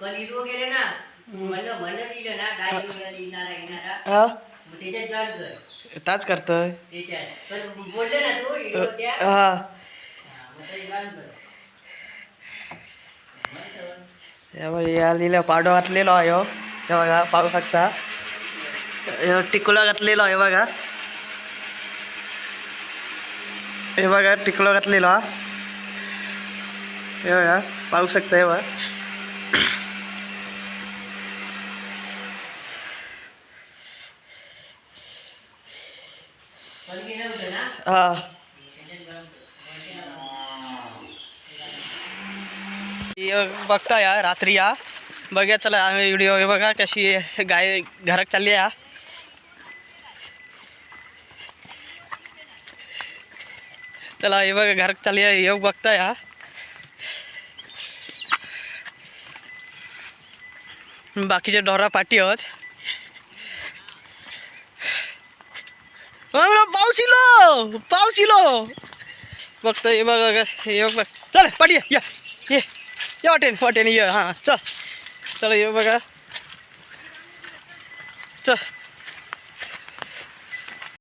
पलीकडे गेले ना म्हणलं म्हणलं दिलं ना इनारा इनारा हा? मग त्याच्यात जॉईन कर. ताच करतोय. त्याच्यात. बोलले ना तू त्या हा. जॉईन कर. हे या लिहिलं पाडो घातलेलो आहे ह्यो. हे बघा पाहू शकता. टिकुला घातलेलो आहे बघा. हे बघा टिकुला घातलेलो. हा हे बघा पाहू शकता हे बघा पण गेलं होतं ना हा. बघता या रात्री या. बघा चला आम्ही व्हिडिओ बघा कशी गाय घरात चालली या चला हे बघा घरात चालली आहे. योग बघता या. बाकीचे ढोरा पाठी आहोत. पाऊस इलो बघता हे बघा हे बघ चल पाठी ये या ये वाटेन वाटेन ये चल चल चल